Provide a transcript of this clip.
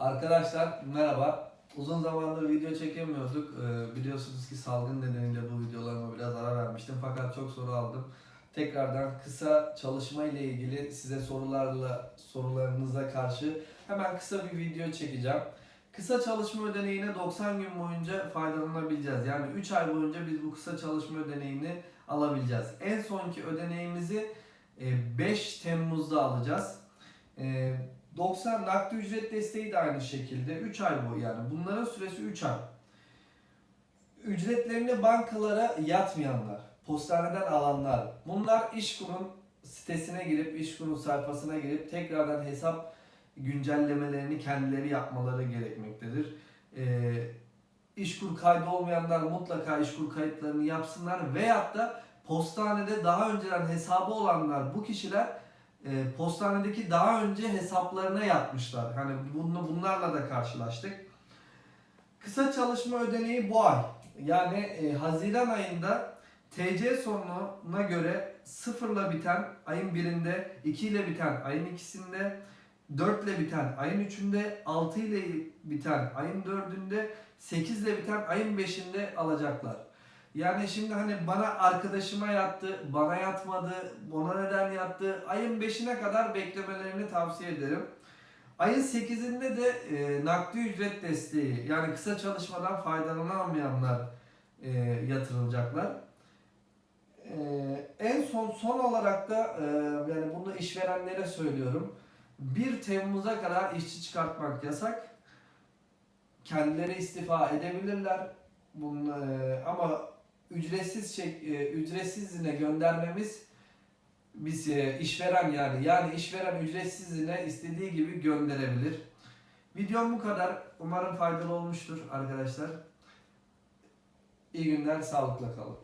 Arkadaşlar merhaba. Uzun zamandır video çekemiyorduk. Ee, biliyorsunuz ki salgın nedeniyle bu videolarıma biraz ara vermiştim. Fakat çok soru aldım. Tekrardan kısa çalışma ile ilgili size sorularla sorularınıza karşı hemen kısa bir video çekeceğim. Kısa çalışma ödeneğine 90 gün boyunca faydalanabileceğiz. Yani 3 ay boyunca biz bu kısa çalışma ödeneğini alabileceğiz. En sonki ödeneğimizi e, 5 Temmuz'da alacağız. E, 90 nakdi ücret desteği de aynı şekilde 3 ay boyu yani bunların süresi 3 ay. Ücretlerini bankalara yatmayanlar, postaneden alanlar. Bunlar İşkur'un sitesine girip, İşkur'un sayfasına girip tekrardan hesap güncellemelerini kendileri yapmaları gerekmektedir. Ee, İşkur kaydı olmayanlar mutlaka İşkur kayıtlarını yapsınlar veyahut da postanede daha önceden hesabı olanlar bu kişiler e, postanedeki daha önce hesaplarına yatmışlar. Hani bunu, bunlarla da karşılaştık. Kısa çalışma ödeneği bu ay. Yani e, Haziran ayında TC sonuna göre sıfırla biten ayın birinde, 2 ile biten ayın ikisinde, 4 ile biten ayın üçünde, 6 ile biten ayın dördünde, 8 ile biten ayın beşinde alacaklar. Yani şimdi hani bana arkadaşıma yattı, bana yatmadı, ona neden yattı. Ayın 5'ine kadar beklemelerini tavsiye ederim. Ayın 8'inde de e, nakdi ücret desteği yani kısa çalışmadan faydalanamayanlar e, yatırılacaklar. E, en son son olarak da e, yani bunu işverenlere söylüyorum. 1 Temmuz'a kadar işçi çıkartmak yasak. Kendileri istifa edebilirler. Bunun, e, ama ücretsiz şey, e, ücretsiz göndermemiz biz e, işveren yani yani işveren ücretsiz izine istediği gibi gönderebilir. Videom bu kadar. Umarım faydalı olmuştur arkadaşlar. İyi günler, sağlıkla kalın.